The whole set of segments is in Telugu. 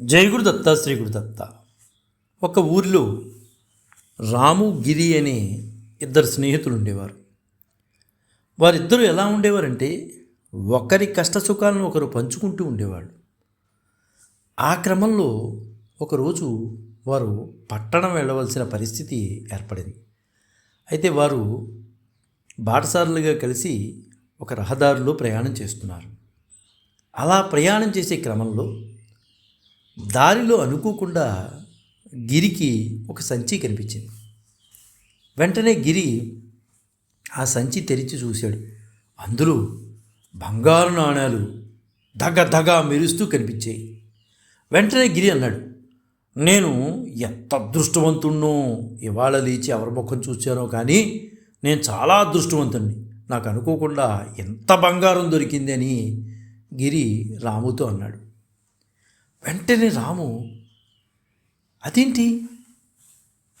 జై గురుదత్త శ్రీ గురుదత్త ఒక ఊరిలో రాము గిరి అనే ఇద్దరు స్నేహితులు ఉండేవారు వారిద్దరూ ఎలా ఉండేవారంటే ఒకరి కష్ట సుఖాలను ఒకరు పంచుకుంటూ ఉండేవాళ్ళు. ఆ క్రమంలో ఒకరోజు వారు పట్టణం వెళ్ళవలసిన పరిస్థితి ఏర్పడింది. అయితే వారు బాటసారులుగా కలిసి ఒక రహదారిలో ప్రయాణం చేస్తున్నారు. అలా ప్రయాణం చేసే క్రమంలో దారిలో అనుకోకుండా గిరికి ఒక సంచి కనిపించింది. వెంటనే గిరి ఆ సంచి తెరిచి చూశాడు. అందులో బంగారు నాణాలు దగ దగ మెరుస్తూ కనిపించాయి. వెంటనే గిరి అన్నాడు నేను ఎంత అదృష్టవంతుణ్ణో ఇవాళ లేచి ఎవరి ముఖం చూశానో కానీ నేను చాలా అదృష్టవంతుణ్ణి. నాకు అనుకోకుండా ఎంత బంగారం దొరికిందని గిరి రాముతో అన్నాడు. వెంటనే రాము అదేంటి?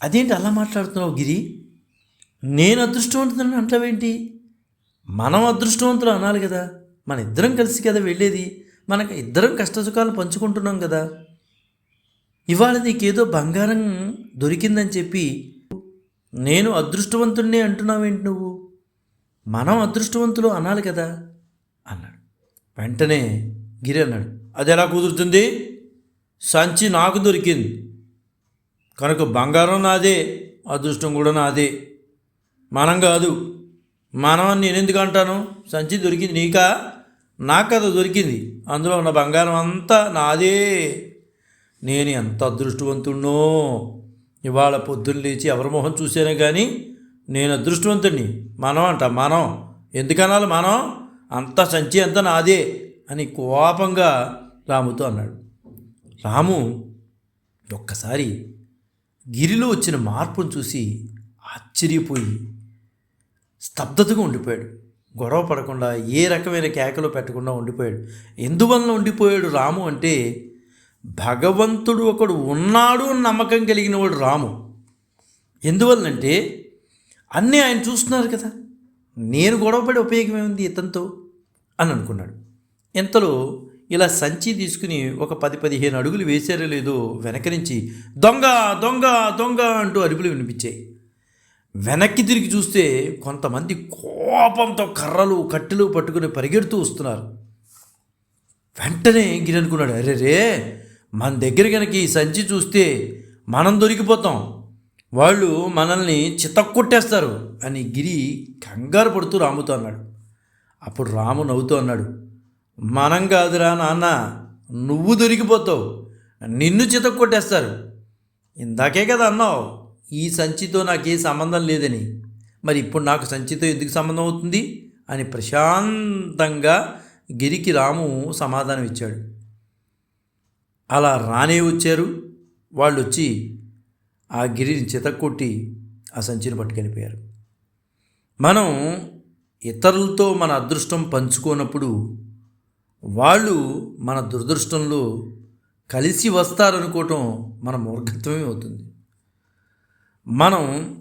అదేంటి అలా మాట్లాడుతున్నావు గిరి? నేను అదృష్టవంతుని అంటావేంటి? మనం అదృష్టవంతులు అనాలి కదా. మన ఇద్దరం కలిసి కదా వెళ్ళేది? మనకు ఇద్దరం కష్టసుఖాలు పంచుకుంటున్నాం కదా. ఇవాళ నీకేదో బంగారం దొరికిందని చెప్పి నేను అదృష్టవంతుణ్ణి అంటున్నావేంటి నువ్వు? మనం అదృష్టవంతులు అనాలి కదా అన్నాడు. వెంటనే గిరి అన్నాడు అది ఎలా కుదురుతుంది? సంచి నాకు దొరికింది. కనుక బంగారం నాదే అదృష్టం కూడా నాదే. మనం కాదు. మనం అని నేను ఎందుకు అంటాను? సంచి దొరికింది నీకా? నాకు కదా దొరికింది. అందులో ఉన్న బంగారం అంతా నాదే. నేను ఎంత అదృష్టవంతుణ్ణో? ఇవాళ పొద్దున్న లేచి ఎవరి మొహం చూసానే కానీ నేను అదృష్టవంతుణ్ణి. మనం అంట మనం. ఎందుకనాలి మనం? అంత సంచి అంతా నాదే అని కోపంగా రాముతో అన్నాడు రాము ఒక్కసారి గిరిలో వచ్చిన మార్పును చూసి ఆశ్చర్యపోయి స్తబ్దతగా ఉండిపోయాడు. గొడవ పడకుండా ఏ రకమైన కేకలు పెట్టకుండా ఉండిపోయాడు. ఎందువలన ఉండిపోయాడు రాము అంటే భగవంతుడు ఒకడు ఉన్నాడు అని నమ్మకం కలిగిన వాడు రాము. ఎందువల్లంటే అన్నీ ఆయన చూస్తున్నారు కదా. నేను గొడవపడే ఉపయోగం ఏముంది ఇతనితో? అని అనుకున్నాడు. ఇంతలో ఇలా సంచి తీసుకుని ఒక పది పదిహేను అడుగులు వేసారో లేదో వెనక నుంచి దొంగ దొంగ దొంగ అంటూ అరుపులు వినిపించాయి. వెనక్కి తిరిగి చూస్తే కొంతమంది కోపంతో కర్రలు కట్టెలు పట్టుకుని పరిగెడుతూ వస్తున్నారు. వెంటనే గిరి అనుకున్నాడు అరే రే మన దగ్గర కనుక ఈ సంచి చూస్తే మనం దొరికిపోతాం. వాళ్ళు మనల్ని చితక్కొట్టేస్తారు అని గిరి కంగారు పడుతూ రాముతో అన్నాడు. అప్పుడు రాము నవ్వుతూ అన్నాడు మనం కాదురా నాన్న నువ్వు దొరికిపోతావు. నిన్ను చితక్కొట్టేస్తారు ఇందాకే కదా అన్నావు ఈ సంచితో నాకే సంబంధం లేదని. మరి ఇప్పుడు నాకు సంచితో ఎందుకు సంబంధం అవుతుంది? అని ప్రశాంతంగా గిరికి రాము సమాధానం ఇచ్చాడు. అలా రానే వచ్చారు. వాళ్ళు వచ్చి ఆ గిరిని చితక్కొట్టి ఆ సంచిని పట్టుకెళ్ళిపోయారు. మనం ఇతరులతో మన అదృష్టం పంచుకోనప్పుడు వాళ్ళు మన దురదృష్టంలో కలిసి వస్తారనుకోవటం మన మూర్ఖత్వమే అవుతుంది. మనం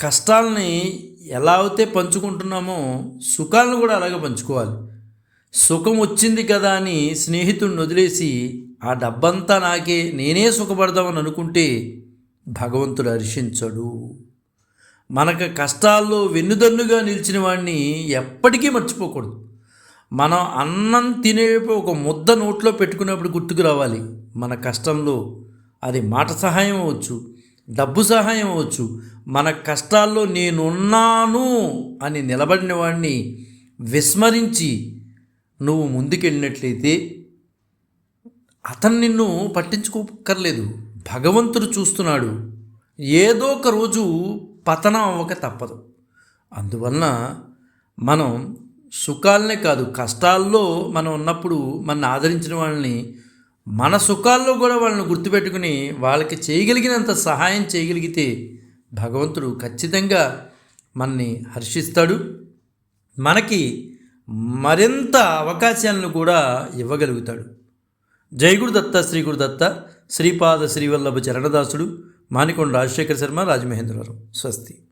కష్టాలని ఎలా అయితే పంచుకుంటున్నామో సుఖాలను కూడా అలాగే పంచుకోవాలి. సుఖం వచ్చింది కదా అని స్నేహితుడిని వదిలేసి ఆ డబ్బంతా నాకే నేనే సుఖపడదామని అనుకుంటే భగవంతుడు హర్షించడు. మనకు కష్టాల్లో వెన్నుదన్నుగా నిలిచిన వాడిని ఎప్పటికీ మర్చిపోకూడదు. మనం అన్నం తినేపు ఒక ముద్ద నోట్లో పెట్టుకున్నప్పుడు గుర్తుకు రావాలి. మన కష్టంలో అది మాట సహాయం అవ్వచ్చు డబ్బు సహాయం అవ్వచ్చు. మన కష్టాల్లో నేనున్నాను అని నిలబడిన వాడిని విస్మరించి నువ్వు ముందుకెళ్ళినట్లయితే అతను నిన్ను పట్టించుకోకర్లేదు. భగవంతుడు చూస్తున్నాడు. ఏదో ఒక రోజు పతనం అవ్వక తప్పదు. అందువలన మనం సుఖాలనే కాదు కష్టాల్లో మనం ఉన్నప్పుడు మన ఆదరించిన వాళ్ళని మన సుఖాల్లో కూడా వాళ్ళని గుర్తుపెట్టుకుని వాళ్ళకి చేయగలిగినంత సహాయం చేయగలిగితే భగవంతుడు ఖచ్చితంగా మనని హర్షిస్తాడు. మనకి మరింత అవకాశాలను కూడా ఇవ్వగలుగుతాడు. జై గురుదత్త శ్రీ గురుదత్త శ్రీపాద శ్రీవల్లభ చరణదాసుడు మానికొండ రాజశేఖర శర్మ రాజమహేంద్రవరం. స్వస్తి.